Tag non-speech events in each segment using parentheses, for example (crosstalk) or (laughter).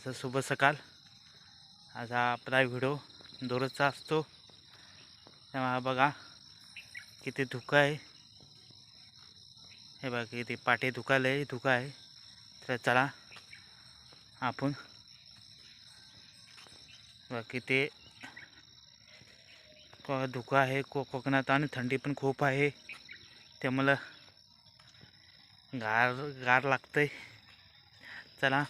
असं शुभ सकाळ आज हा आपला व्हिडिओ दररोजचा असतो. तेव्हा बघा किती धुकं आहे. हे बघा किती पाठी धुकायला आहे धुका आहे. तर चला आपण बघा किती धुकं आहे को कोकणात आणि थंडी पण खूप आहे. त्यामुळं गार गार लागतंय. चला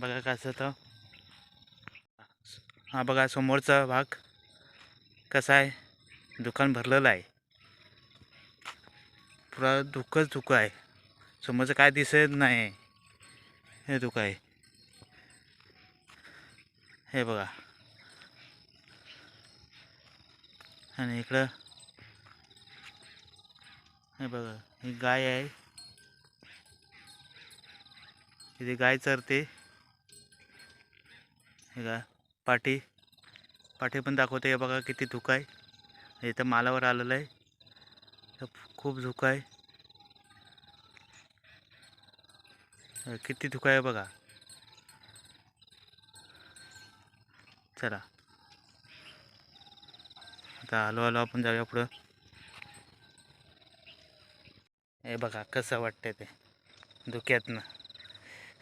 बघा कसं तर हा बघा समोरचा भाग कसा आहे? दुकान भरलेलं आहे. पुरा धुकंच धुकं आहे. समोरचं काय दिसत नाही. हे धुकं आहे. हे बघा. आणि इकडं हे बघा ही गाय आहे. इथे गाय चरते. हे का पाठी पाठी पण दाखवते. हे बघा किती धुकं आहे. इथं मालावर आलेलं आहे. खूप धुकं आहे. किती धुकं आहे बघा. चला. आता आलो आलो आपण जाऊया पुढं. हे बघा कसं वाटतंय ते. धुक्यातनं.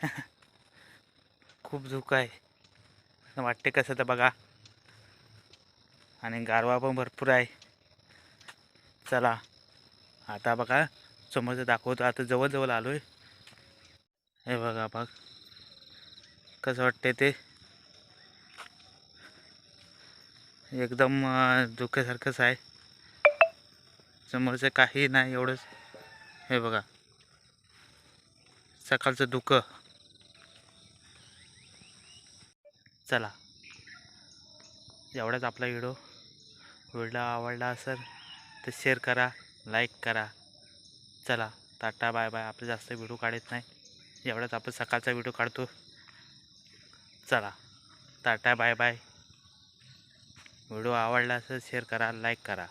(laughs) खूप धुकं आहे. वाटते कसं तर बघा. आणि गारवा पण भरपूर आहे. चला आता बघा समोरचं दाखवतो. आता जवळजवळ आलो आहे हे बघा बघ. कसं वाटते ते? एकदम धुक्यासारखंच आहे. समोरचं काही नाही एवढंच. हे बघा. सकाळचं धुकं. चला. एवढाच आपला व्हिडिओ. व्हिडिओ आवडला असेल तर शेअर करा लाईक करा. चला टाटा बाय बाय आपले जास्त व्हिडिओ काढत नाही. एवढाच आपण सकाळचा व्हिडिओ काढतो. चला टाटा बाय बाय व्हिडिओ आवडला असेल शेअर करा लाईक करा.